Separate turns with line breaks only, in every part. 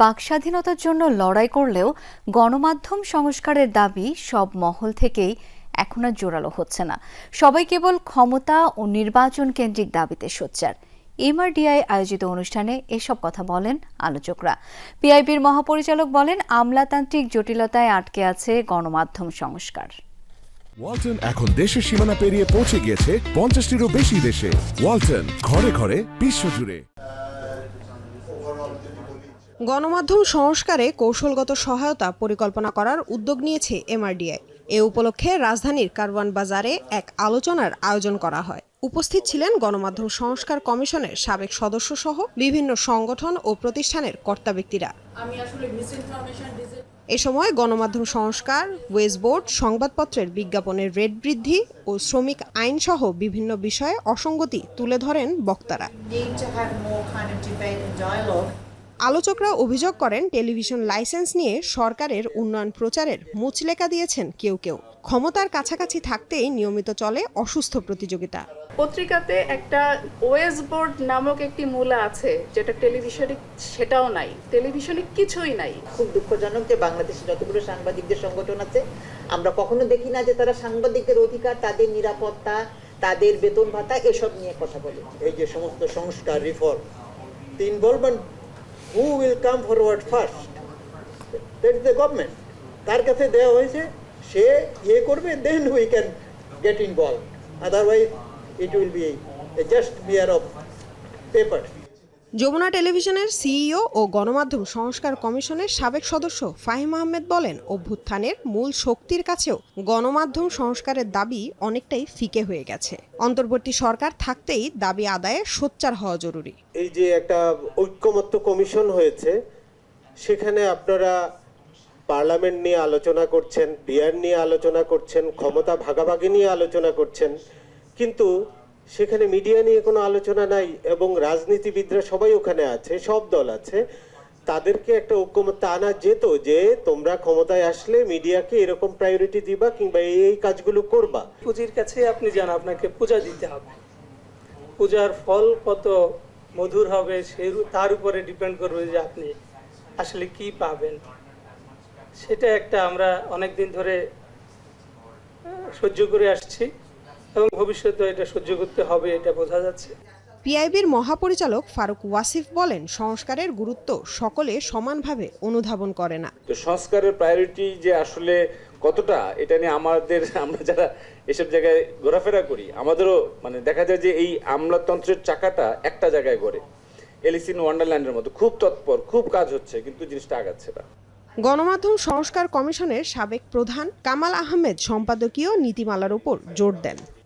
বাকস্বাধীনতার জন্য লড়াই করলেও গণমাধ্যম সংস্কারের দাবি সব মহল থেকেই এখন আর জোরালো হচ্ছে না। সবাই কেবল ক্ষমতা ও নির্বাচন কেন্দ্রিক দাবিতে সোচ্চার। এমআরডিআই আয়োজিত অনুষ্ঠানে এসব কথা বলেন আলোচকরা। পিআইবির মহাপরিচালক বলেন, আমলাতান্ত্রিক জটিলতায় আটকে আছে গণমাধ্যম সংস্কার।
ওয়ালটন এখন দেশের সীমানা পেরিয়ে পৌঁছে গিয়েছে পঞ্চাশটিরও বেশি দেশে। ওয়ালটন ঘরে ঘরে বিশ্বজুড়ে
গণমাধ্যম সংস্কারে কৌশলগত সহায়তা পরিকল্পনা করার উদ্যোগ নিয়েছে এমআরডিআই। এ উপলক্ষে রাজধানীর কারওয়ান বাজারে এক আলোচনার আয়োজন করা হয়। উপস্থিত ছিলেন গণমাধ্যম সংস্কার কমিশনের সাবেক সদস্য সহ বিভিন্ন সংগঠন ও প্রতিষ্ঠানের কর্তা ব্যক্তিরা।
আমি আসলে
এ সময় গণমাধ্যম সংস্কার ওয়েজ বোর্ড সংবাদপত্রের বিজ্ঞাপনের রেট বৃদ্ধি ও শ্রমিক আইনসহ বিভিন্ন বিষয়ে অসঙ্গতি তুলে ধরেন বক্তারা। আলোচকরা অভিযোগ করেন টেলিভিশন লাইসেন্স নিয়ে সরকারের উন্নয়ন প্রচারের মুচলেকা দিয়েছেন কেউ কেউ। ক্ষমতার কাছাকাছি থাকতেই নিয়মিত চলে অসুস্থ প্রতিযোগিতা।
পত্রিকাতে একটা ওয়েস বোর্ড নামক একটি মূলা আছে যেটা টেলিভিশনে সেটাও নাই। টেলিভিশনে কিছুই নাই।
খুব দুঃখজনক যে বাংলাদেশে যতগুলো সাংবাদিকদের সংগঠন আছে আমরা কখনো দেখি না যে তারা সাংবাদিকদের অধিকার তাদের নিরাপত্তা তাদের বেতন ভাতা এসব নিয়ে কথা বলে।
এই যে সমস্ত সংস্কার reform the involvement will come forward first that is the government তার কাছে দেওয়া হয়েছে, সে ইয়ে করবে then we can get involve otherwise it will be just bear of paper
Jamuna টেলিভিশনের সিইও ও গণমাধ্যম সংস্কার কমিশনের সাবেক সদস্য ফাহিম আহমেদ বলেন, অভ্যুত্থানের মূল শক্তির কাছেও গণমাধ্যম সংস্কারের দাবি অনেকটাই ফিকে হয়ে গেছে। অন্তর্বর্তী সরকার থাকতেই দাবি আদায়ে সোচ্চার হওয়া জরুরি।
এই যে একটা ঐক্যমত্য কমিশন হয়েছে, সেখানে আপনারা পার্লামেন্ট নিয়ে আলোচনা করছেন বিয়ার নিয়ে আলোচনা করছেন, ক্ষমতা ভাগাভাগি নিয়ে আলোচনা করছেন, কিন্তু সেখানে মিডিয়া নিয়ে কোনো আলোচনা নাই এবং রাজনীতিবিদরা সবাই ওখানে আছে, সব দল আছে। তাদেরকে একটা ঐক্যমত্য আনা যেত যে তোমরা ক্ষমতায় আসলে মিডিয়াকে এরকম প্রায়োরিটি দিবা কিংবা এই কাজগুলো করবা।
পুঁজির কাছে আপনি যান, আপনাকে পূজা দিতে হবে। পূজার ফল কত মধুর হবে সেই তার উপরে ডিপেন্ড করবে যে আপনি আসলে কি পাবেন। সেটা একটা আমরা অনেক দিন ধরে সহ্য করে আসছি। এবং ভবিষ্যতে এটা সহ্য করতে হবে এটা বোঝা যাচ্ছে।
পিআইবির মহাপরিচালক ফারুক ওয়াসিফ বলেন সংস্কারের গুরুত্ব সকলে সমানভাবে অনুধাবন করে না।
তো সংস্কারের প্রায়োরিটি যে আসলে কতটা এটা নিয়ে আমাদের আমরা যারা এসব জায়গায় ঘোরাফেরা করি আমাদেরও মানে দেখা যায় যে এই আমলাতন্ত্রের চাকাটা একটা জায়গায় ঘোরে এলিসিন ওয়ান্ডারল্যান্ডের মতো খুব তৎপর খুব কাজ হচ্ছে কিন্তু জিনিসটা আগাচ্ছে না।
গণমাধ্যম সংস্কার কমিশনের সাবেক প্রধান কামাল আহমেদ সম্পাদকীয় নীতিমালার উপর জোর দেন।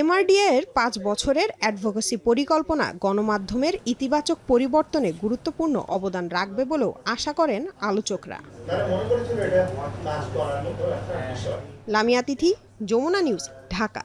এমআরডিএ এর পাঁচ বছরের অ্যাডভোকেসি পরিকল্পনা গণমাধ্যমের ইতিবাচক পরিবর্তনে গুরুত্বপূর্ণ অবদান রাখবে বলেও আশা করেন আলোচকরা। লামিয়া তিথি যমুনা নিউজ ঢাকা।